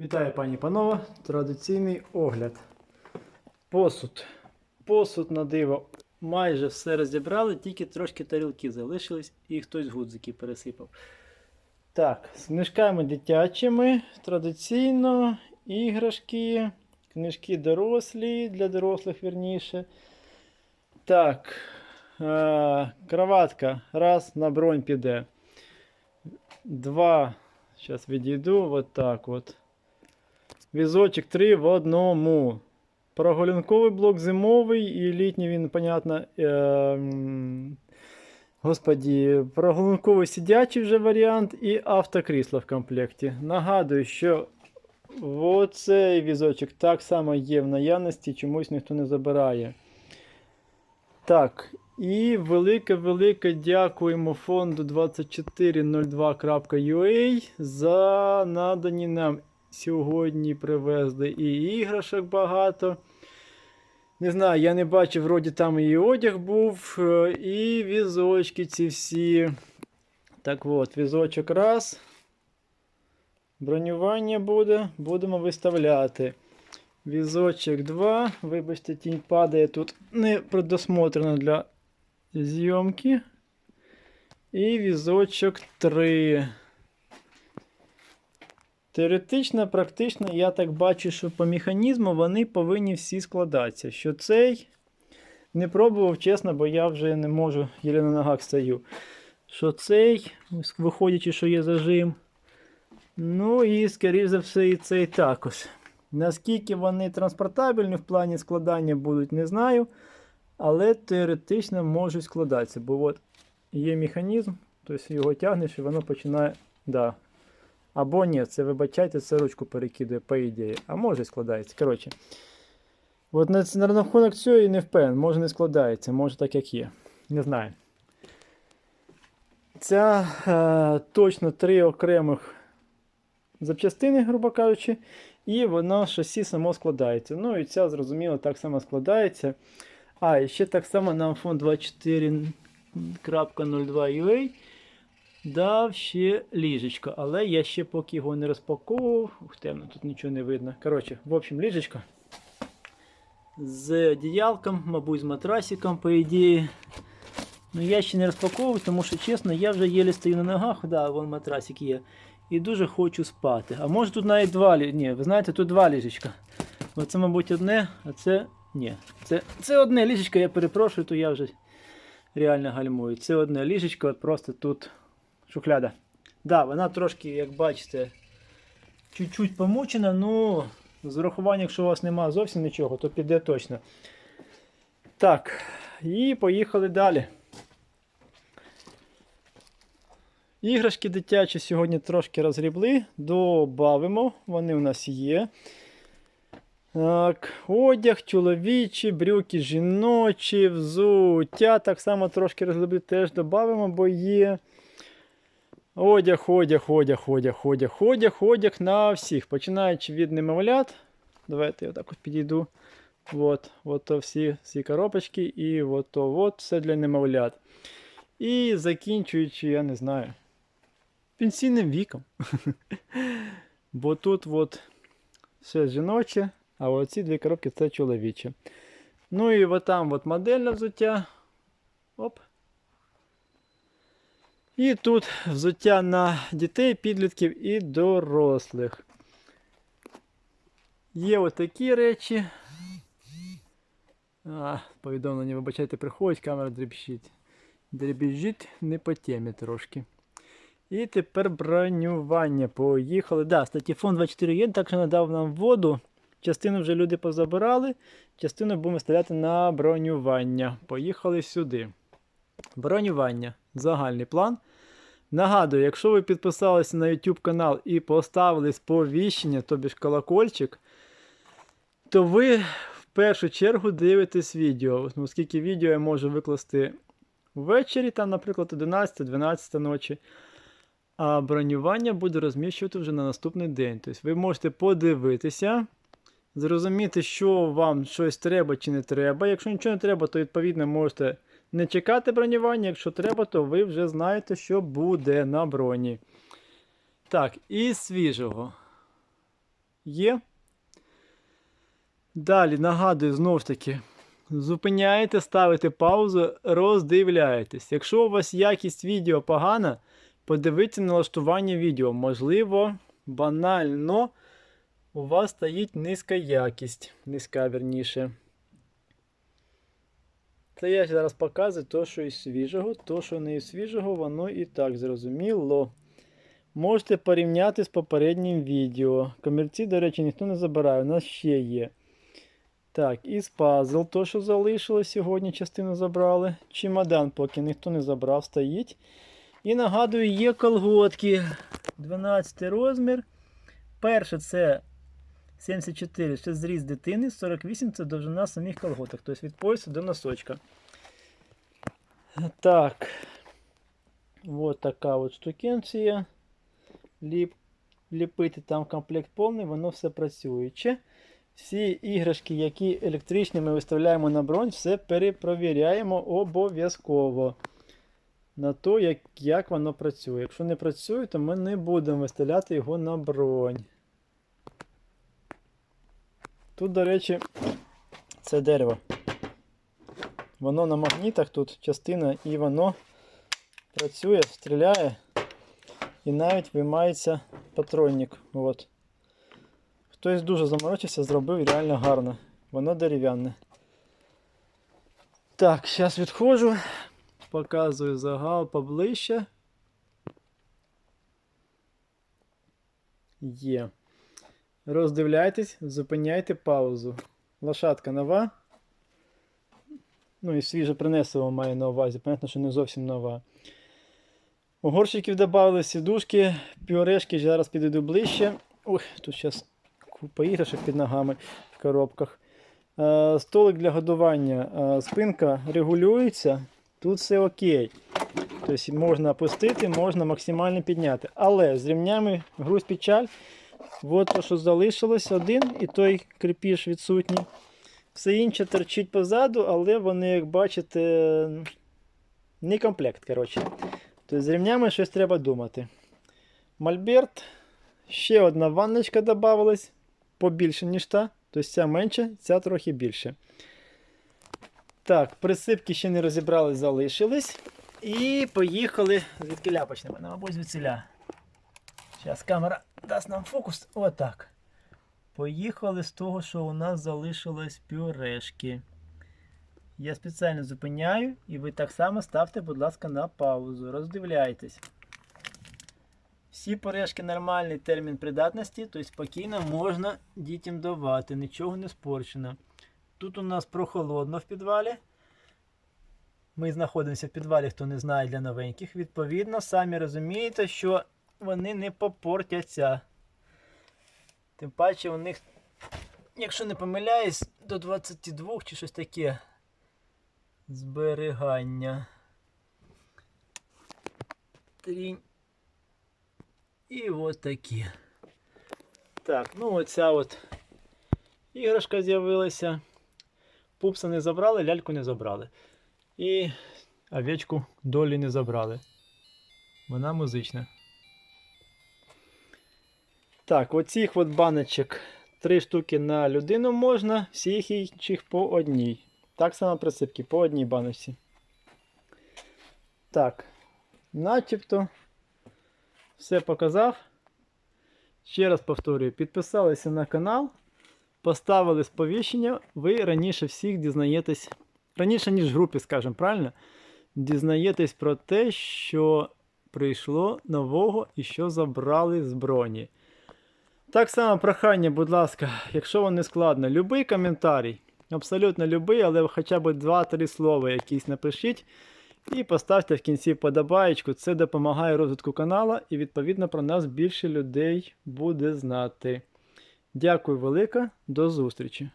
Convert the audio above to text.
Вітаю, пані панове. Традиційний огляд. Посуд. Посуд на диво. Майже все розібрали, тільки трошки тарілки залишились і хтось гудзики пересипав. Так, з книжками дитячими. Традиційно іграшки, книжки дорослі, для дорослих вірніше. Так. Е, кроватка. Раз, на бронь піде. Два. Зараз відійду. Вот так от. Візочок 3 в одному. Прогулянковий блок зимовий і літній він, понятно. Е, господі, прогулянковий сидячий вже варіант і автокрісло в комплекті. Нагадую, що оцей візочок так само є в наявності, чомусь ніхто не забирає. Так, і велике-велике дякуємо фонду 2402.ua за надані нам сьогодні привезли і іграшок багато. Не знаю, я не бачив, вроді там і одяг був, е, і візочки ці всі. Так от, візочок раз. Бронювання буде, будемо виставляти. Візочок 2. Вибачте, тінь падає тут не предусмотрено для зйомки. І візочок 3. Теоретично, практично, я так бачу, що по механізму вони повинні всі складатися. Що цей не пробував, чесно, бо я вже не можу, єлі на ногах стою. Що цей, виходячи, що є зажим. Ну і, скоріш за все, і цей також. Наскільки вони транспортабельні в плані складання будуть, не знаю. Але теоретично можуть складатися. Бо от є механізм, тобто його тягнеш і воно починає. Да. Або ні, це вибачайте, це ручку перекидує, по ідеї. А може складається. Коротше. От на, на рахунок цього і не впевнений, може не складається, може так як є. Не знаю. Ця е, точно три окремих запчастини, грубо кажучи, і воно шасі само складається. Ну і ця, зрозуміло, так само складається. А, і ще так само нам фонд 24.02UA дав ще ліжечко, але я ще поки його не розпаковував. Ух, темно, тут нічого не видно. Коротше, в общем, ліжечко з одіялком, мабуть, з матрасиком, по ідеї. Ну, я ще не розпаковую, тому що, чесно, я вже єлі стою на ногах, да, вон матрасик є. І дуже хочу спати. А може тут навіть два лі... Ні, ви знаєте, тут два ліжечка. Оце, мабуть, одне, а це. Ні. Це це одне ліжечко, я перепрошую, то я вже реально гальмую. Це одне ліжечко, просто тут шухляда. Да, вона трошки, як бачите, чуть-чуть помучена, ну, з урахуванням, якщо у вас немає зовсім нічого, то піде точно. Так, і поїхали далі. Іграшки дитячі сьогодні трошки розгрібли, добавимо, вони у нас є. Так, Одяг, чоловічі, брюки жіночі, взуття. Так само трошки розгребли, теж додамо, бо є. Одяг, одяг, одяг, одяг, одяг, одяг, одяг на всіх. Починаючи від немовлят. Давайте я так от підійду. От, от всі, всі коробочки і от от все для немовлят. І закінчуючи, я не знаю, пенсійним віком. Бо тут от все жіноче, а оці дві коробки це чоловіче. Ну і от там от модельне взуття. Оп. І тут взуття на дітей, підлітків і дорослих. Є отакі речі. А, повідомлення, вибачайте, приходить, камера дребіжить. Дребіжить не по темі трошки. І тепер бронювання. Поїхали. Да, статті фон 24 є, так що надав нам воду. Частину вже люди позабирали, частину будемо стріляти на бронювання. Поїхали сюди. Бронювання. Загальний план. Нагадую, якщо ви підписалися на YouTube канал і поставили сповіщення, тобі ж колокольчик, то ви в першу чергу дивитесь відео. Оскільки відео я можу викласти ввечері, там, наприклад, 11-12 ночі. А бронювання буде розміщувати вже на наступний день. Тобто ви можете подивитися, зрозуміти, що вам щось треба чи не треба. Якщо нічого не треба, то відповідно можете не чекати бронювання. Якщо треба, то ви вже знаєте, що буде на броні. Так, і свіжого. є. Далі нагадую знову ж таки. Зупиняєте, ставите паузу, роздивляєтесь. Якщо у вас якість відео погана, подивіться налаштування відео. Можливо, банально у вас стоїть низька якість. Низька верніше. Це я зараз показую то, що із свіжого, то, що не із свіжого, воно і так зрозуміло. Можете порівняти з попереднім відео. Комірці, до речі, ніхто не забирає, у нас ще є. Так, із пазл, то, що залишилось сьогодні, частину забрали. Чемодан, поки ніхто не забрав, стоїть. І нагадую, є колготки. 12 розмір. Перше це 74 це зріз дитини, 48 це довжина самих колготок. Тобто від пояса до носочка. Так. Вот така от штукенція. Ліп, ліпити там комплект повний, воно все працююче. Всі іграшки, які електричні ми виставляємо на бронь, все перепровіряємо обов'язково. На то, як, як воно працює. Якщо не працює, то ми не будемо виставляти його на бронь. Тут, до речі, це дерево. Воно на магнітах тут частина, і воно працює, стріляє. І навіть виймається патронник. От. Хтось дуже заморочився, зробив реально гарно. Воно дерев'яне. Так, зараз відходжу, показую загал поближче. Є. Роздивляйтесь, зупиняйте паузу. Лошадка нова. Ну і свіже принесено має на увазі. Понятно, що не зовсім нова. У горщиків додали сідушки, пюрешки, зараз підійду ближче. Ой, тут зараз купа іграшок під ногами в коробках. Е, столик для годування. Е, спинка регулюється. Тут все окей. Тобто можна опустити, можна максимально підняти. Але з рівнями груз печаль. От то, що залишилось один, і той крепіш відсутній. Все інше торчить позаду, але вони, як бачите, не комплект. коротше. Тобто з рівнями щось треба думати. Мольберт. Ще одна ванночка додавалась. Побільше, ніж та. Тобто ця менше, ця трохи більше. Так, присипки ще не розібрали, залишились. І поїхали. Звідки ляпочнемо? Мабуть, звідсіля. Зараз камера дасть нам фокус. Отак. Поїхали з того, що у нас залишилось пюрешки. Я спеціально зупиняю, і ви так само ставте, будь ласка, на паузу. Роздивляйтесь. Всі пюрешки нормальний термін придатності, тобто спокійно можна дітям давати, нічого не спорчено. Тут у нас прохолодно в підвалі. Ми знаходимося в підвалі, хто не знає для новеньких. Відповідно, самі розумієте, що вони не попортяться. Тим паче у них, якщо не помиляюсь, до 22 чи щось таке зберігання. Трінь. І от такі. Так, ну оця от іграшка з'явилася. Пупса не забрали, ляльку не забрали. І овечку долі не забрали. Вона музична. Так, оцих от баночок три штуки на людину можна, всіх інших по одній. Так само присипки, по одній баночці. Так, начебто все показав. Ще раз повторюю, підписалися на канал, поставили сповіщення, ви раніше всіх дізнаєтесь, раніше, ніж в групі, скажімо правильно, дізнаєтесь про те, що прийшло нового і що забрали з броні. Так само прохання, будь ласка, якщо вам не складно, любий коментарій, абсолютно любий, але хоча б 2-3 слова якісь напишіть. І поставте в кінці подобаєчку. Це допомагає розвитку каналу і відповідно про нас більше людей буде знати. Дякую велике, до зустрічі!